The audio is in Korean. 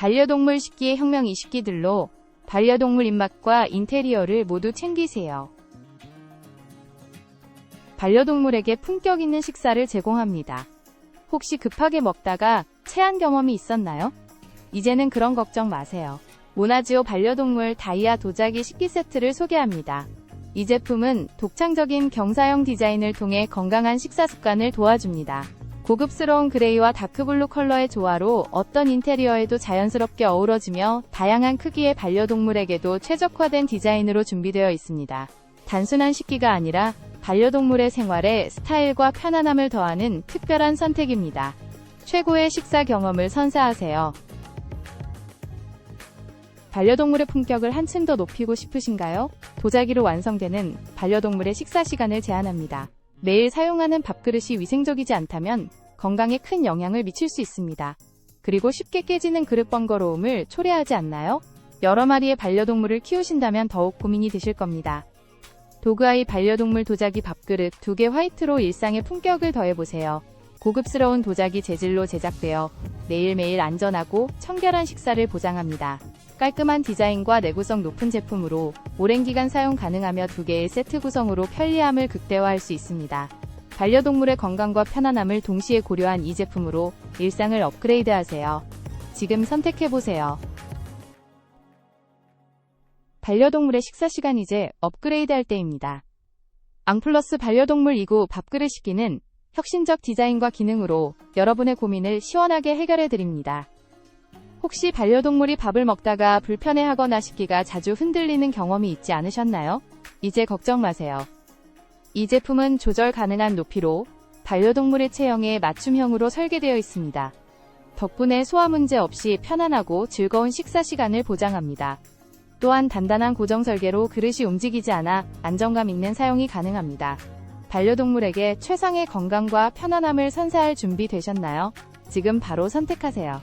반려동물 식기의 혁명 이 식기들로 반려동물 입맛과 인테리어를 모두 챙기세요. 반려동물에게 품격 있는 식사를 제공합니다. 혹시 급하게 먹다가 체한 경험이 있었나요? 이제는 그런 걱정 마세요. 모나지오 반려동물 다이아 도자기 식기 세트를 소개합니다. 이 제품은 독창적인 경사형 디자인을 통해 건강한 식사 습관을 도와줍니다. 고급스러운 그레이와 다크블루 컬러의 조화로 어떤 인테리어에도 자연스럽게 어우러지며 다양한 크기의 반려동물에게도 최적화된 디자인으로 준비되어 있습니다. 단순한 식기가 아니라 반려동물의 생활에 스타일과 편안함을 더하는 특별한 선택입니다. 최고의 식사 경험을 선사하세요. 반려동물의 품격을 한층 더 높이고 싶으신가요? 도자기로 완성되는 반려동물의 식사 시간을 제한합니다. 매일 사용하는 밥그릇이 위생적이지 않다면 건강에 큰 영향을 미칠 수 있습니다. 그리고 쉽게 깨지는 그릇 번거로움을 초래하지 않나요? 여러 마리의 반려동물을 키우신다면 더욱 고민이 되실 겁니다. 도그아이 반려동물 도자기 밥그릇 두개 화이트로 일상의 품격을 더해보세요. 고급스러운 도자기 재질로 제작되어 매일매일 안전하고 청결한 식사를 보장합니다. 깔끔한 디자인과 내구성 높은 제품으로 오랜 기간 사용 가능하며 두 개의 세트 구성으로 편리함을 극대화할 수 있습니다. 반려동물의 건강과 편안함을 동시에 고려한 이 제품으로 일상을 업그레이드하세요. 지금 선택해보세요. 반려동물의 식사 시간 이제 업그레이드 할 때입니다. 앙플러스 반려동물 2구 밥그릇 식기는 혁신적 디자인과 기능으로 여러분의 고민을 시원하게 해결해 드립니다. 혹시 반려동물이 밥을 먹다가 불편해하거나 식기가 자주 흔들리는 경험이 있지 않으셨나요? 이제 걱정 마세요. 이 제품은 조절 가능한 높이로 반려동물의 체형에 맞춤형으로 설계되어 있습니다. 덕분에 소화 문제 없이 편안하고 즐거운 식사 시간을 보장합니다. 또한 단단한 고정 설계로 그릇이 움직이지 않아 안정감 있는 사용이 가능합니다. 반려동물에게 최상의 건강과 편안함을 선사할 준비 되셨나요? 지금 바로 선택하세요.